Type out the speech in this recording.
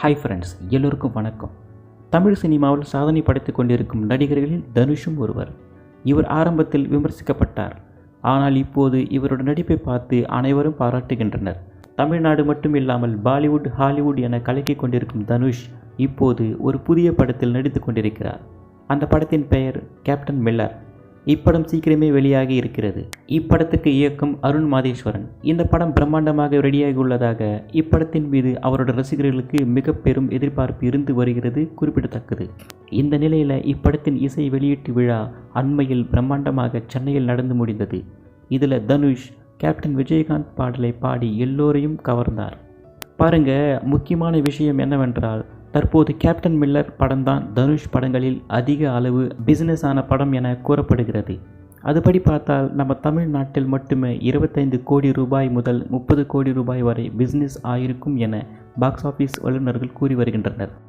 Hi friends எல்லோருக்கும் வணக்கம். தமிழ் சினிமாவில் சாதனை படைத்துக் கொண்டிருக்கும் நடிகர்களில் தனுஷும் ஒருவர். இவர் ஆரம்பத்தில் விமர்சிக்கப்பட்டார். ஆனால் இப்போது இவரோட நடிப்பை பார்த்து அனைவரும் பாராட்டுகின்றனர். தமிழ்நாடு மட்டும் இல்லாமல் பாலிவுட் ஹாலிவுட் என கலக்கிக் கொண்டிருக்கும் தனுஷ் இப்போது ஒரு புதிய படத்தில் நடித்து கொண்டிருக்கிறார். அந்த படத்தின் பெயர் கேப்டன் மில்லர். இப்படம் சீக்கிரமே வெளியாகி இருக்கிறது. இப்படத்துக்கு இயக்கும் அருண் மாதேஸ்வரன். இந்த படம் பிரம்மாண்டமாக ரெடியாகி உள்ளதாக இப்படத்தின் மீது அவரோட ரசிகர்களுக்கு மிக பெரும் எதிர்பார்ப்பு இருந்து வருகிறது குறிப்பிடத்தக்கது. இந்த நிலையில் இப்படத்தின் இசை வெளியீட்டு விழா அண்மையில் பிரம்மாண்டமாக சென்னையில் நடந்து முடிந்தது. இதில் தனுஷ் கேப்டன் விஜயகாந்த் பாடலை பாடி எல்லோரையும் கவர்ந்தார். பாருங்க முக்கியமான விஷயம் என்னவென்றால் தற்போது கேப்டன் மில்லர் படம்தான் தனுஷ் படங்களில் அதிக அளவு பிசினஸ் ஆன படம் என கூறப்படுகிறது. அதுபடி பார்த்தால் நம்ம தமிழ்நாட்டில் மட்டுமே இருபத்தைந்து கோடி ரூபாய் முதல் முப்பது கோடி ரூபாய் வரை பிஸ்னஸ் ஆயிருக்கும் என பாக்ஸ் ஆஃபீஸ் வல்லுநர்கள் கூறி வருகின்றனர்.